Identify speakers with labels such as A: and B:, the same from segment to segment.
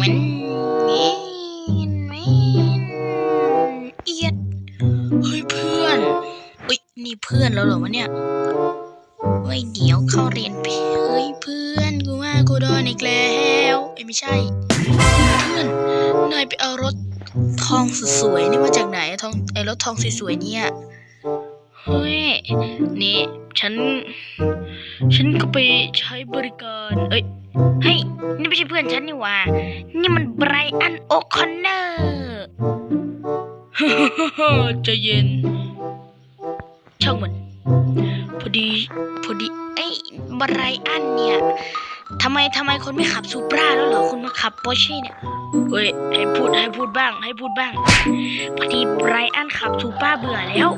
A: มันเงี้ยมันเอียดเฮ้ยเพื่อนเอ้ยนี่เพื่อนแล้วเหรอวะเนี่ยเฮ้ยเดี๋ยวเข้าเรียนเฮ้ยเพื่อนกูว่ากูโดนอีกแล้วเอ้ยไม่ใช่ เพื่อนนายไปเอารถทองสวยๆนี่มาจากไหนทองไอ้รถทองสวยๆเนี่ยเฮ้ยนี่ฉัน ฉันก็ไปใช้บริการ เอ้ยเฮ้ยนี่ไม่ใช่เพื่อนฉันนี่หว่า นี่มันไบรอันโอคอนเนอร์ใจะเย็น ช่างมันพอดีพอดีเอ้ยไบรอันเนี่ยทำไมทำไมคนไม่ขับซูปราแล้วเหรอคุณมาขับปอร์เช่เนี่ยเฮ้ยให้พูดให้พูดบ้าง ให้พูดบ้าง พอดีไบรอันขับซูปราเบื่อแล้ว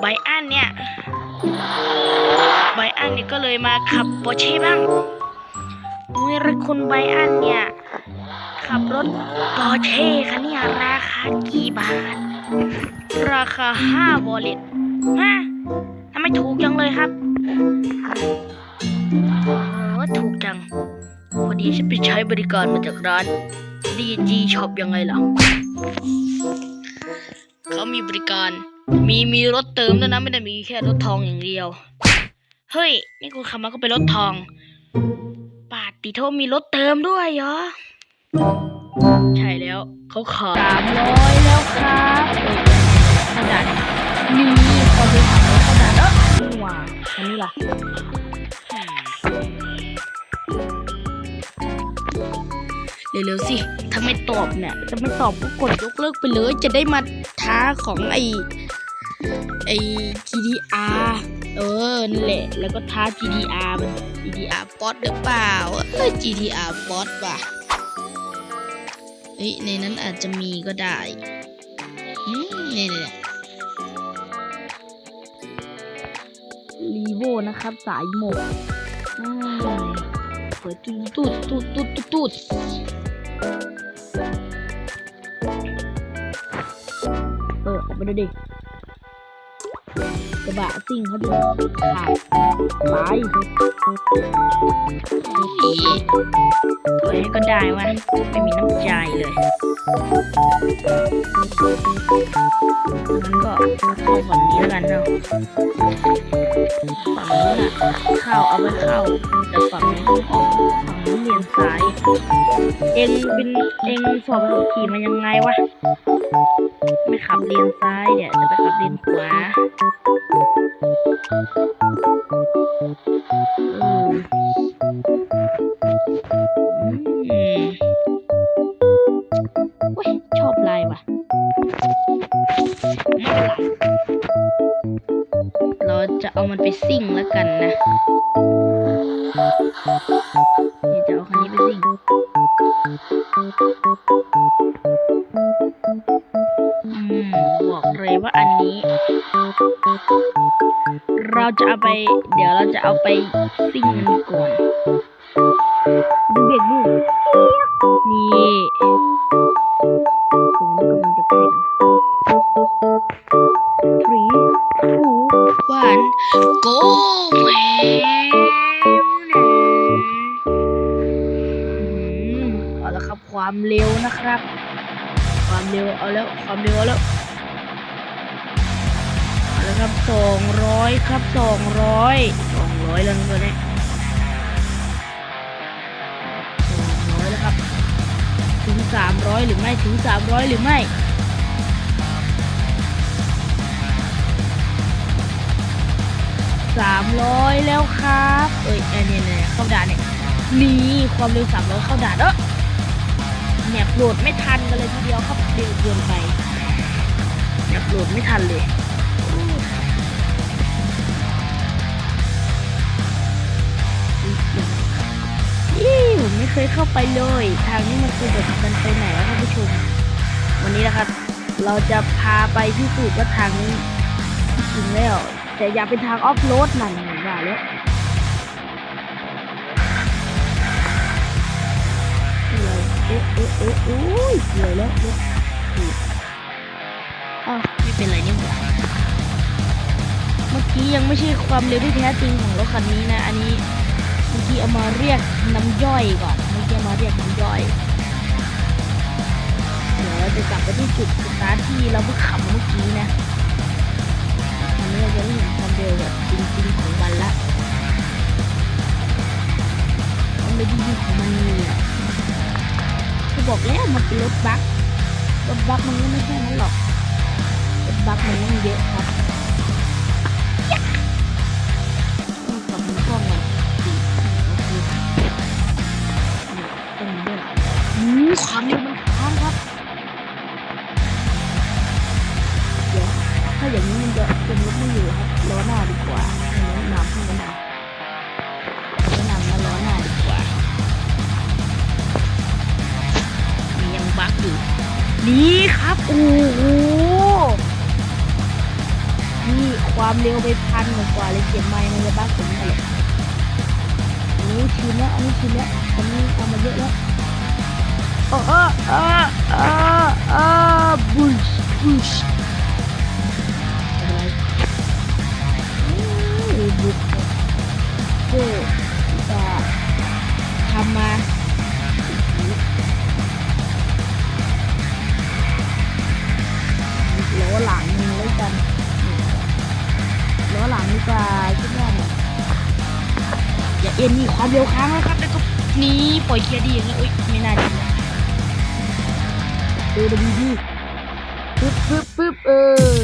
A: ไบรอันเนี่ย ไบอันเนี่ยก็เลยมาขับปอร์เช่บ้างอุ้ยแล้วคุณไบอันเนี่ย ขับรถปอร์เช่คันเนี่ยราคากี่บาท ราคาห้าวอลเล็ตฮะทำไมถูกจังเลยครับโอ้ถูกจังพอดีฉันไปใช้บริการมาจากร้าน DG Shop ยังไงล่ะ เขามีบริการ มีมีรถเติมด้วยนะ ไม่ได้มีแค่รถทองอย่างเดียว เฮ้ย นี่คุณขับมาก็เป็นรถทอง ปาดติโทมีรถเติมด้วยเหรอ ใช่แล้ว เขาขายสามร้อยแล้วครับขนาดนี้เขาไปถามขนาดเออนี่หว่าอันนี้ล่ะเร็วๆสิ ถ้าไม่ตอบเนี่ย จะไม่ตอบก็กดยกเลิกไปเลย จะได้มาท้าของไอไอ GDR เออนั่นแหละ แล้วก็ท้า GDR มัน GDR บอสหรือเปล่าเออ GDR บอสว่ะเฮ้ยในนั้นอาจจะมีก็ได้อืมเนี่ยเนี่ยรีโวนะครับ สายหมกอืมเปิดตูดตูดตูดตูดตูดเออออกไปดูดิ กระบะซิ่งเขาดูขาดไปนี่ถอยให้ก็ได้วะไม่มีน้ำใจเลยงั้นก็เข้าฝั่งนี้แล้วกันเนาะฝั่งนู้นอะเข้าเอาไว้เข้าแต่ฝั่งนี้ออกฝั่งนู้นเลียนซ้าย เองเป็นเองสอบขับขี่มายังไงวะ ไม่ขับเลียนซ้ายเนี่ยจะไปขับเลียนขวาว้ยชอบลายว่ะไม่เป็นไรเราจะเอามันไปซิ่งแล้วกันนะนี่จะเอาคันนี้ไปซิ่ง เราจะเอาไป เดี๋ยวเราจะเอาไปซิ่งมันก่อนดูเบรกดูนี่ผมกำลังจะแข่ง three two one go แหมเอาละครับความเร็วนะครับ ความเร็วเอาแล้วความเร็วเอาแล้ว สองร้อยครับสองร้อยสองร้อยแล้วนะตัวนี้สองร้อยแล้วครับ ถึงสามร้อยหรือไม่ถึงสามร้อยหรือไม่สามร้อยแล้วครับ เอ้ยเนี่ยเนี่ยเนี่ยเข้าด่านเนี่ยนี่ความเร็วสามร้อยเข้าด่านเออแมปโหลดไม่ทันกันเลยทีเดียวครับเร็วเกินไปแมปโหลดไม่ทันเลย เคยเข้าไปเลย ทางนี้มันคือแบบมันไปไหนวะท่านผู้ชม วันนี้นะครับ เราจะพาไปพิสูจน์ว่าทางนี้จริงแล้วแต่อย่าเป็นทางออฟโรดนั่นอย่าแล้วเอ๊ะเอ๊ะเอ๊ะโอ้ยเกี่ยแล้วอ้าวไม่เป็นไรนี่หว่าเมื่อกี้ยังไม่ใช่ความเร็วที่แท้จริงของรถคันนี้นะ อันนี้ มื่อกี้เอามาเรียกน้ำย่อยก่อนเมื่อกี้มาเรียกน้ำย่อย เดี๋ยวเราจะกลับไปที่จุดสตาร์ทที่เราเพิ่งขับเมื่อกี้นะตอนนี้เราจะเห็นความเร็วแบบจริงๆของมันละความเร็วจริงๆของมันนี่คือบอกแล้วมันเป็นรถบัครถบัคมันก็ไม่ใช่นั้นหรอกรถบัคมันต้องเยอะครับ นี่ครับโอ้โหนี่ความเร็วไปพันกว่าเลยเจ็บไม้มันจะบั๊กผมเลยอันนี้ชินแล้วอันนี้ชินแล้วอันนี้ทำมาเยอะแล้วเออเออเออเออบุชบุชอะไรอืมบุกโก้จะทำมา เอ็นมีความเร็วค้างแล้วครับแล้วก็นี้ปล่อยเกียร์ดีอย่างนี้อุ้ยไม่น่าดีนะดูดีดีปึ๊บปึ๊บปึ๊บเออ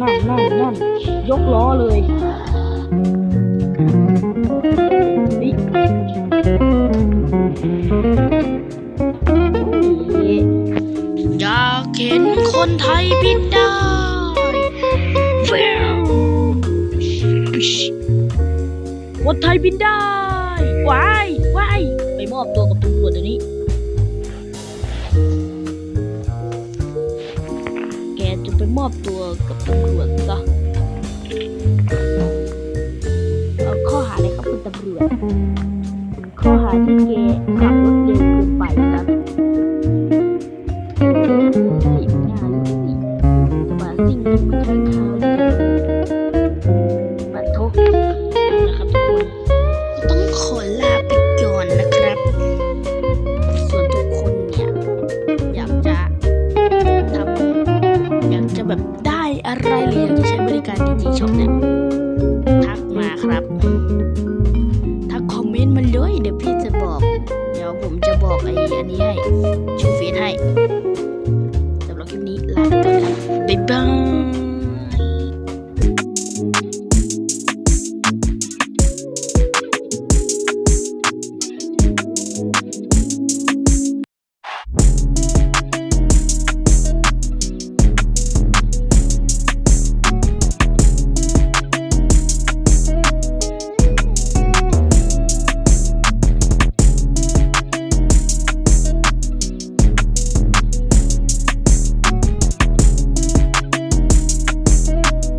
A: นั่นนั่นนั่นยกล้
B: อเลยนี่อยากเห็น
A: คนไทยบินได้คนไทยบินได้ไวายวาไปมอบตัว ไปมอบตัวกับตำรวจซะข้อหาอะไรครับคุณตำรวจ ข้อหาที่แกขับรถ